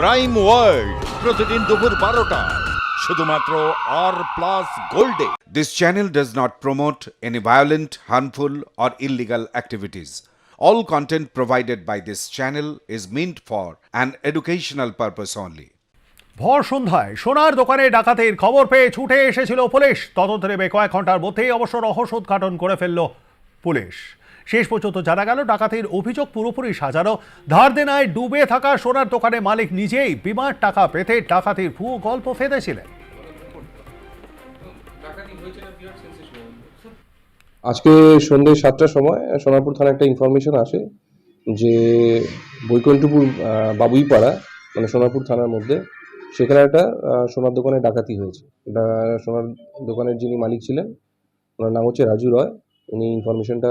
Crime world প্রতিদিন দুপুর বারোটা। শুধুমাত্র R plus গোল্ডে this channel does not promote any violent harmful or illegal activities all content provided by this channel is meant for an educational purpose only ভর সন্ধ্যায় সোনার দোকানে ডাকাতের খবর পেয়ে ছুটে এসেছিল পুলিশ। তদন্ত নেবে কয়েক ঘণ্টার মধ্যেই অবশ্য রহস্য উদ্ঘাটন করে ফেলল পুলিশ। শেষ পর্যন্ত জানা গেল, ডাকাতির অভিযোগ পুরোপুরি সাজানো। ধার দেনায় ডুবে থাকা সোনার দোকানের মালিক নিজেই বিমার টাকা পেতে ডাকাতির ভুয়ো গল্প ফেঁদেছিলেন। আজকে সন্ধ্যে সাতটার সময় সোনারপুর থানায় একটা ইনফরমেশন আসে যে বৈকুণ্ঠপুর বাবুইপাড়া মানে সোনারপুর থানার মধ্যে সেখানে একটা সোনার দোকানে ডাকাতি হয়েছে। এটা সোনার দোকানের যিনি মালিক ছিলেন, ওনার নাম হচ্ছে রাজু রয়। উনি ইনফরমেশনটা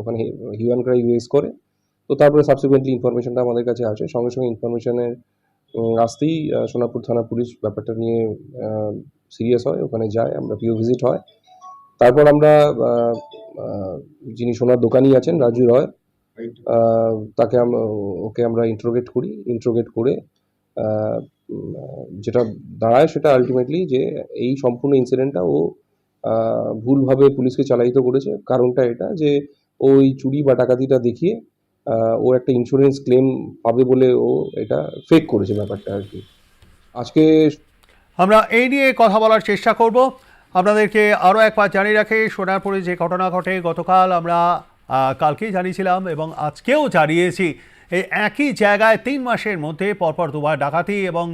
ওখানে হিউম্যান ক্রাই রেজ করে। তো তারপরে সাবসিকুয়েন্টলি ইনফরমেশনটা আমাদের কাছে আসে। সঙ্গে সঙ্গে ইনফরমেশনের আসতেই সোনাপুর থানা পুলিশ ব্যাপারটা নিয়ে সিরিয়াস হয়। ওখানে যায়, আমরা পিও ভিজিট হয়। তারপর আমরা যিনি সোনার দোকানি আছেন, রাজু রয় তাকে ওকে আমরা ইন্ট্রোগেট করি। ইন্ট্রোগেট করে যেটা দাঁড়ায় সেটা আলটিমেটলি যে এই সম্পূর্ণ ইনসিডেন্টটা ও ভুলভাবে পুলিশকে চালায়িত করেছে। কারণটা এটা যে, ওই চুরি বা ডাকাতিটা দেখিয়ে ও একটা ইন্স্যুরেন্স ক্লেম পাবে বলে ও এটা ফেক করেছে ব্যাপারটা আর কি। আজকে আমরা এই নিয়ে কথা বলার চেষ্টা করব। আপনাদেরকে আরও একবার জানিয়ে রাখি, সোনারপুরে যে ঘটনা ঘটে, গতকাল আমরা কালকেই জানিয়েছিলাম এবং আজকেও জানিয়েছি এই একই জায়গায় তিন মাসের মধ্যে পরপর দুবার ডাকাতি এবং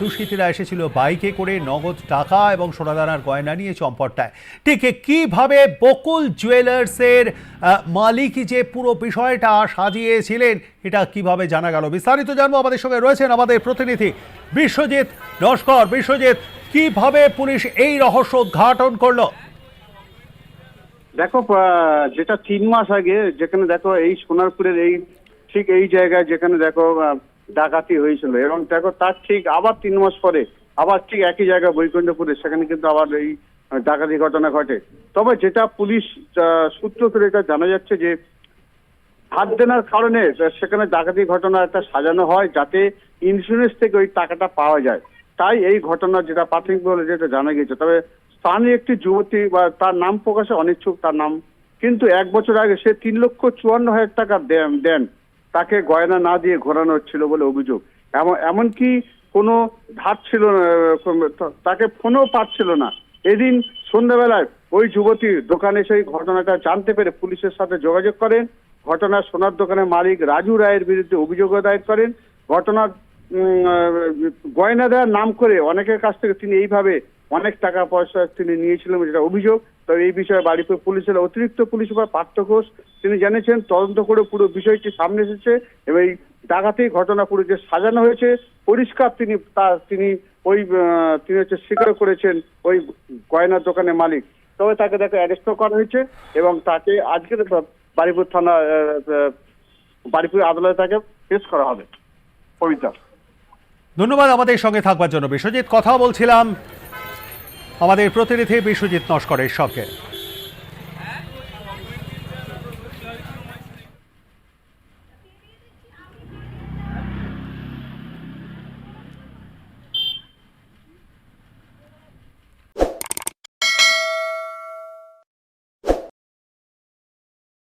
দুষ্কৃতীরা এসেছিল বাইকে করে নগদ টাকা এবং সোনাদানার গয়না নিয়ে চম্পটটায়। ঠিক কীভাবে বকুল জুয়েলার্সের মালিক যে পুরো বিষয়টা সাজিয়েছিলেন, এটা কীভাবে জানা গেল? বিস্তারিত জানব আমাদের সঙ্গে রয়েছেন আমাদের প্রতিনিধি বিশ্বজিৎ নস্কর। বিশ্বজিৎ, কীভাবে পুলিশ এই রহস্য উদ্ঘাটন করল? দেখো যেটা তিন মাস আগে, যেখানে দেখো এই সোনারপুরের এই ঠিক এই জায়গায় যেখানে দেখো ডাকাতি হয়েছিল। এবং দেখো, তার ঠিক আবার তিন মাস পরে, আবার ঠিক একই জায়গায় বৈকুণ্ঠপুরে, সেখানে কিন্তু আবার এই ডাকাতি ঘটনা ঘটে। তবে যেটা পুলিশ সূত্র ধরে এটা জানা যাচ্ছে যে, হাত দেনার কারণে সেখানে ডাকাতি ঘটনা একটা সাজানো হয় যাতে ইন্স্যুরেন্স থেকে ওই টাকাটা পাওয়া যায়। তাই এই ঘটনা যেটা প্রাথমিকভাবে যেটা জানা গেছে তবে স্থানীয় একটি যুবতী, বা তার নাম প্রকাশে অনিচ্ছুক তার নাম। কিন্তু এক বছর আগে সে তিন লক্ষ চুয়ান্ন হাজার টাকা দেন। তাকে গয়না না দিয়ে ঘোরানো হচ্ছিল বলে অভিযোগ। এমন এমনকি কোনো ধার ছিল না তাকে ফোনও পাচ্ছিল না। এদিন সন্ধ্যাবেলায় ওই যুবতী দোকানে সেই ঘটনাটা জানতে পেরে পুলিশের সাথে যোগাযোগ করেন। ঘটনা সোনার দোকানের মালিক রাজু রায়ের বিরুদ্ধে অভিযোগ দায়ের করেন। আহ, গয়না দেওয়ার নাম করে অনেকের কাছ থেকে তিনি এইভাবে অনেক টাকা পয়সা তিনি নিয়েছিলেন যেটা অভিযোগ। তবে এই বিষয়ে বাড়িপুর পুলিশের অতিরিক্ত পুলিশ সুপার পার্থ ঘোষ, তিনি জানিয়েছেন, তদন্ত করে পুরো বিষয়টি সামনে এসেছে এবং এই ডাকাতি ঘটনা পুরো যে সাজানো হয়েছে, পরিষ্কার তিনি তার তিনি ওই তিনি হচ্ছে স্বীকার করেছেন ওই গয়নার দোকানের মালিক। তবে তাকে তাকে অ্যারেস্ট করা হয়েছে এবং তাকে আজকে বাড়িপুর থানা বাড়িপুর আদালতে তাকে পেশ করা হবে। কবিতা ধন্যবাদ আমাদের সঙ্গে থাকবার জন্য। বিশ্বজিৎ কথা বলছিলাম। আমাদের প্রতিনিধি বিশ্বজিৎ নস্করের সঙ্গে।